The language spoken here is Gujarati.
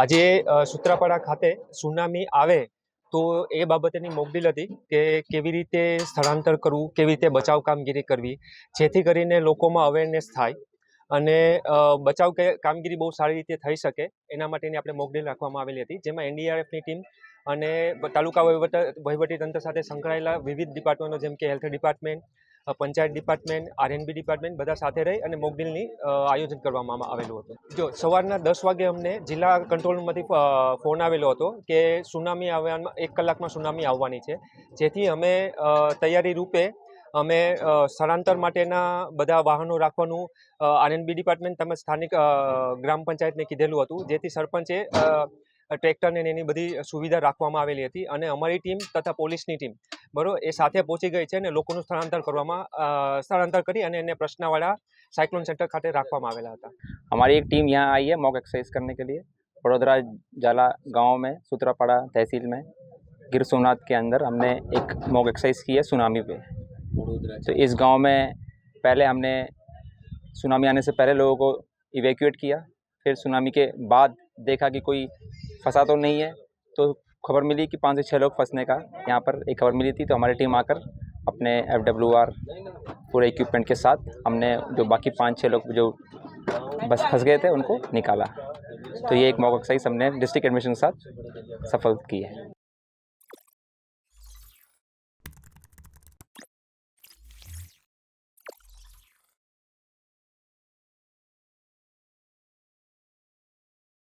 આજે સૂત્રાપાડા ખાતે સુનામી આવે તો એ બાબતેની મોકડીલ હતી કે કેવી રીતે સ્થળાંતર કરવું, કેવી રીતે બચાવ કામગીરી કરવી, જેથી કરીને લોકોમાં અવેરનેસ થાય અને બચાવ કામગીરી બહુ સારી રીતે થઈ શકે. એના માટેની આપણે મોકડીલ રાખવામાં આવેલી હતી, જેમાં એનડીઆરએફની ટીમ અને તાલુકા વહીવટ વહીવટી તંત્ર સાથે સંકળાયેલા વિવિધ ડિપાર્ટમેન્ટો જેમ કે health department panchayat department, RNB department બધા સાથે રહી અને મોકડ્રીલની આયોજન કરવામાં આવેલું હતું. જો સવારના દસ વાગે અમને જિલ્લા કંટ્રોલ રૂમમાંથી ફોન આવેલો હતો કે સુનામી આવવામાં એક કલાકમાં સુનામી આવવાની છે. જેથી અમે તૈયારી રૂપે અમે સ્થળાંતર માટેના બધા વાહનો રાખવાનું આરએનબી ડિપાર્ટમેન્ટ તેમજ સ્થાનિક ગ્રામ પંચાયતને કીધેલું હતું. જેથી સરપંચે ટ્રેક્ટરને એની બધી સુવિધા રાખવામાં આવેલી હતી અને અમારી ટીમ તથા પોલીસની ટીમ બરોબર એ સાથે પહોંચી ગઈ છે અને લોકોનું સ્થળાંતર કરવામાં અ, સ્થળાંતર કરી અને એને પ્રશ્નવાળા સાયક્લોન સેન્ટર ખાતે રાખવામાં આવેલા હતા हमारी एक टीम यहाँ आई है मॉक एक्सरसाइज करने के लिए बड़ोदरा जाला गांव में सूत्रापाड़ा तहसील में गिर सोमनाथ के अंदर हमने एक मॉक एक्सरसाइज की है सुनामी पे तो इस गांव में पहले हमने सुनामी आने से पहले लोगों को इवैक्यूएट किया फिर सुनामी के बाद देखा कि कोई फंसा तो नहीं है तो खबर मिली कि पाँच से छः लोग फंसने का, यहाँ पर एक खबर मिली थी तो हमारी टीम आकर अपने एफ़ डब्ल्यू आर पूरे इक्विपमेंट के साथ हमने जो बाकी पाँच छः लोग जो बस फंस गए थे, उनको निकाला। तो ये एक मौका सही हमने डिस्ट्रिक्ट एडमिशन के साथ सफल की है